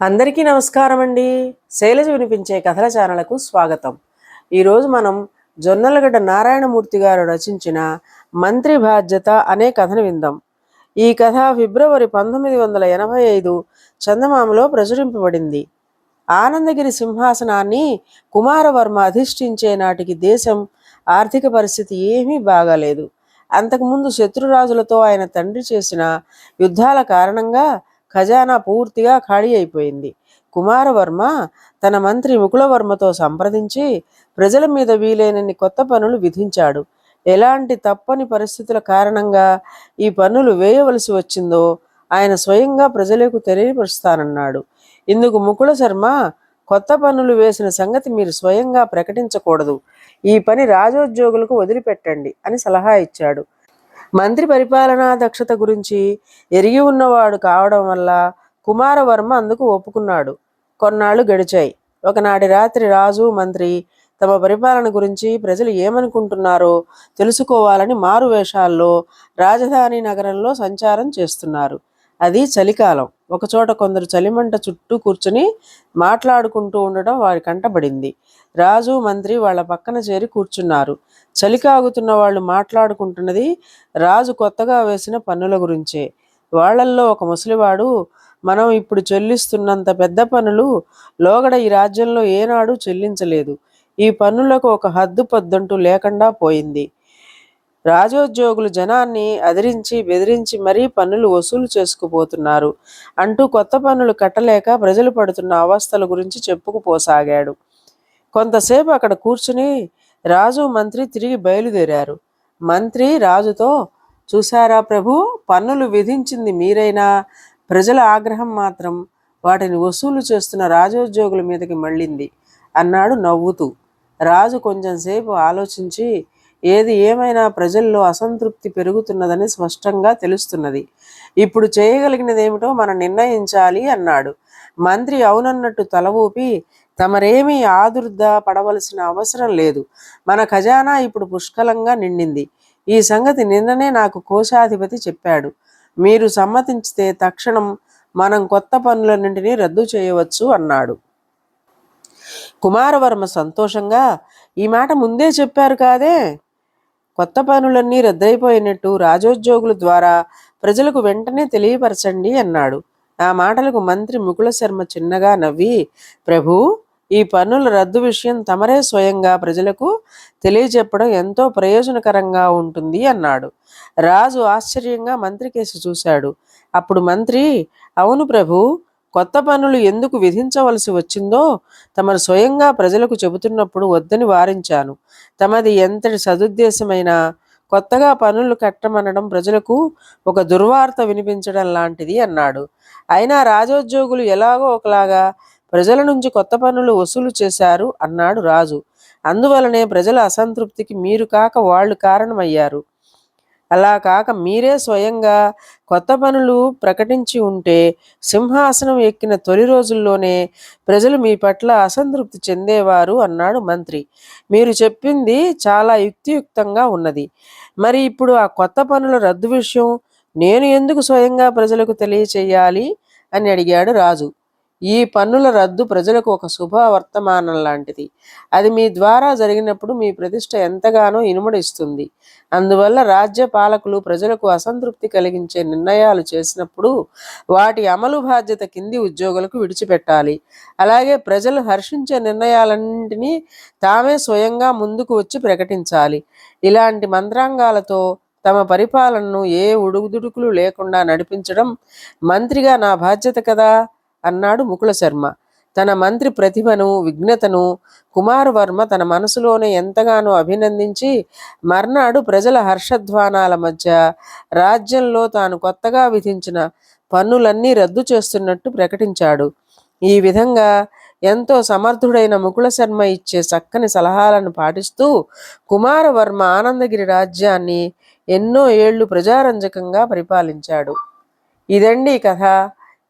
అందరికీ నమస్కారం అండి శైలజ వినిపించే కథల ఛానళ్ళకు స్వాగతం. ఈరోజు మనం జొన్నలగడ్డ నారాయణమూర్తి గారు రచించిన మంత్రి బాధ్యత అనే కథను విందాం. ఈ కథ ఫిబ్రవరి పంతొమ్మిది వందల ఎనభై ఐదు చందమామలో ప్రచురింపబడింది. ఆనందగిరి సింహాసనాన్ని కుమారవర్మ అధిష్ఠించే నాటికి దేశం ఆర్థిక పరిస్థితి ఏమీ బాగాలేదు. అంతకుముందు శత్రురాజులతో ఆయన తండ్రి చేసిన యుద్ధాల కారణంగా ఖజానా పూర్తిగా ఖాళీ అయిపోయింది. కుమారవర్మ తన మంత్రి ముకులవర్మతో సంప్రదించి ప్రజల మీద వీలైనన్ని కొత్త పనులు విధించాడు. ఎలాంటి తప్పని పరిస్థితుల కారణంగా ఈ పన్నులు వేయవలసి వచ్చిందో ఆయన స్వయంగా ప్రజలకు తెలియపరుస్తానన్నాడు. ఇందుకు ముకుల శర్మ కొత్త పన్నులు వేసిన సంగతి మీరు స్వయంగా ప్రకటించకూడదు. ఈ పని రాజోద్యోగులకు వదిలిపెట్టండి అని సలహా ఇచ్చాడు. మంత్రి పరిపాలనా దక్షత గురించి ఎరిగి ఉన్నవాడు కావడం వల్ల కుమారవర్మ అందుకు ఒప్పుకున్నాడు. కొన్నాళ్ళు గడిచాయి. ఒకనాటి రాత్రి రాజు మంత్రి తమ పరిపాలన గురించి ప్రజలు ఏమనుకుంటున్నారో తెలుసుకోవాలని మారు వేషాల్లో రాజధాని నగరంలో సంచారం చేస్తున్నారు. అది చలికాలం. ఒకచోట కొందరు చలిమంట చుట్టూ కూర్చుని మాట్లాడుకుంటూ ఉండడం వారి కంటబడింది రాజు మంత్రి వాళ్ళ పక్కన చేరి కూర్చున్నారు. చలి కాగుతున్న వాళ్ళు మాట్లాడుకుంటున్నది రాజు కొత్తగా వేసిన పన్నుల గురించే. వాళ్ళల్లో ఒక ముసలివాడు మనం ఇప్పుడు చెల్లిస్తున్నంత పెద్ద పన్నులు లోగడ ఈ రాజ్యంలో ఏనాడు చెల్లించలేదు. ఈ పన్నులకు ఒక హద్దు పద్దంటూ లేకుండా పోయింది. రాజోద్యోగులు జనాన్ని అదిరించి బెదిరించి మరీ పన్నులు వసూలు చేసుకుపోతున్నారు. అంటూ కొత్త పన్నులు కట్టలేక ప్రజలు పడుతున్న అవస్థల గురించి చెప్పుకుపోసాగాడు. కొంతసేపు అక్కడ కూర్చుని రాజు మంత్రి తిరిగి బయలుదేరారు. మంత్రి రాజుతో చూసారా ప్రభు పన్నులు విధించింది మీరైనా? ప్రజల ఆగ్రహం మాత్రం వాటిని వసూలు చేస్తున్న రాజోద్యోగుల మీదకి మళ్ళింది అన్నాడు నవ్వుతూ. రాజు కొంచెంసేపు ఆలోచించి ఏది ఏమైనా ప్రజల్లో అసంతృప్తి పెరుగుతున్నదని స్పష్టంగా తెలుస్తున్నది. ఇప్పుడు చేయగలిగినదేమిటో మనం నిర్ణయించాలి అన్నాడు. మంత్రి అవునన్నట్టు తల ఊపి తమరేమీ ఆదుర్ద పడవలసిన అవసరం లేదు. మన ఖజానా ఇప్పుడు పుష్కలంగా నిండింది. ఈ సంగతి నిన్ననే నాకు కోశాధిపతి చెప్పాడు. మీరు సమ్మతించితే తక్షణం మనం కొత్త పనులన్నింటినీ రద్దు చేయవచ్చు అన్నాడు. కుమారవర్మ సంతోషంగా ఈ మాట ముందే చెప్పారు కాదే? కొత్త పనులన్నీ రద్దయిపోయినట్టు రాజోద్యోగుల ద్వారా ప్రజలకు వెంటనే తెలియపరచండి అన్నాడు. ఆ మాటలకు మంత్రి ముకుల శర్మ చిన్నగా నవ్వి ప్రభు ఈ పన్నుల రద్దు విషయం తమరే స్వయంగా ప్రజలకు తెలియజెప్పడం ఎంతో ప్రయోజనకరంగా ఉంటుంది అన్నాడు. రాజు ఆశ్చర్యంగా మంత్రి కేసు చూశాడు. అప్పుడు మంత్రి అవును ప్రభు కొత్త పనులు ఎందుకు విధించవలసి వచ్చిందో తమరు స్వయంగా ప్రజలకు చెబుతున్నప్పుడు వద్దని వారించాను. తమది ఎంతటి సదుద్దేశమైనా కొత్తగా పనులు కట్టమనడం ప్రజలకు ఒక దుర్వార్త వినిపించడం లాంటిది అన్నాడు. అయినా రాజోద్యోగులు ఎలాగో ఒకలాగా ప్రజల నుంచి కొత్త పనులు వసూలు చేశారు అన్నాడు రాజు. అందువలనే ప్రజల అసంతృప్తికి మీరు కాక వాళ్ళు కారణమయ్యారు. అలా కాక మీరే స్వయంగా కొత్త పనులు ప్రకటించి ఉంటే సింహాసనం ఎక్కిన తొలి రోజుల్లోనే ప్రజలు మీ పట్ల అసంతృప్తి చెందేవారు అన్నాడు మంత్రి. మీరు చెప్పింది చాలా యుక్తియుక్తంగా ఉన్నది. మరి ఇప్పుడు ఆ కొత్త పనుల రద్దు విషయం నేను ఎందుకు స్వయంగా ప్రజలకు తెలియచేయాలి అని అడిగాడు రాజు. ఈ పన్నుల రద్దు ప్రజలకు ఒక శుభవర్తమానం లాంటిది. అది మీ ద్వారా జరిగినప్పుడు మీ ప్రతిష్ట ఎంతగానో ఇనుమడిస్తుంది. అందువల్ల రాజ్య పాలకులు ప్రజలకు అసంతృప్తి కలిగించే నిర్ణయాలు చేసినప్పుడు వాటి అమలు బాధ్యత కింది ఉద్యోగులకు విడిచిపెట్టాలి. అలాగే ప్రజలు హర్షించే నిర్ణయాలన్నింటినీ తామే స్వయంగా ముందుకు వచ్చి ప్రకటించాలి. ఇలాంటి మంత్రాంగాలతో తమ పరిపాలనను ఏ ఉడుగుదుడుకులు లేకుండా నడిపించడం మంత్రిగా నా బాధ్యత కదా? అన్నాడు ముకుల శర్మ. తన మంత్రి ప్రతిభను విఘ్నతను కుమారవర్మ తన మనసులోనే ఎంతగానో అభినందించి మర్నాడు ప్రజల హర్షధ్వానాల మధ్య రాజ్యంలో తాను కొత్తగా విధించిన పన్నులన్నీ రద్దు చేస్తున్నట్టు ప్రకటించాడు. ఈ విధంగా ఎంతో సమర్థుడైన ముకుల శర్మ ఇచ్చే చక్కని సలహాలను పాటిస్తూ కుమారవర్మ ఆనందగిరి రాజ్యాన్ని ఎన్నో ఏళ్ళు ప్రజారంజకంగా పరిపాలించాడు. ఇదండి కథ.